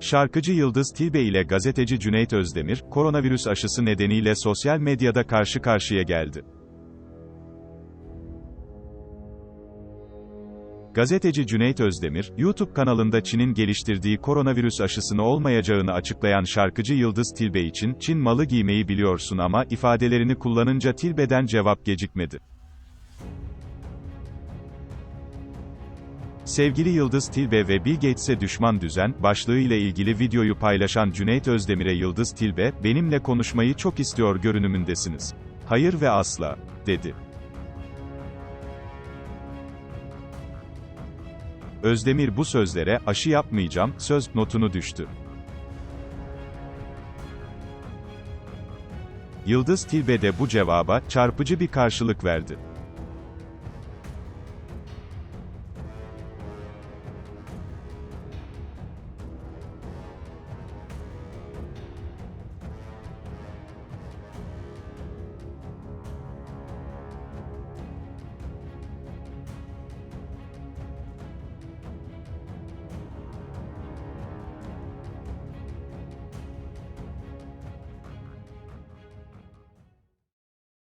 Şarkıcı Yıldız Tilbe ile gazeteci Cüneyt Özdemir, koronavirüs aşısı nedeniyle sosyal medyada karşı karşıya geldi. Gazeteci Cüneyt Özdemir, YouTube kanalında Çin'in geliştirdiği koronavirüs aşısını olmayacağını açıklayan şarkıcı Yıldız Tilbe için, Çin malı giymeyi biliyorsun ama, ifadelerini kullanınca Tilbe'den cevap gecikmedi. Sevgili Yıldız Tilbe ve Bill Gates'e düşman düzen, başlığı ile ilgili videoyu paylaşan Cüneyt Özdemir'e Yıldız Tilbe, benimle konuşmayı çok istiyor görünümündesiniz. Hayır ve asla, dedi. Özdemir bu sözlere, aşı yapmayacağım, söz, notunu düştü. Yıldız Tilbe de bu cevaba, çarpıcı bir karşılık verdi.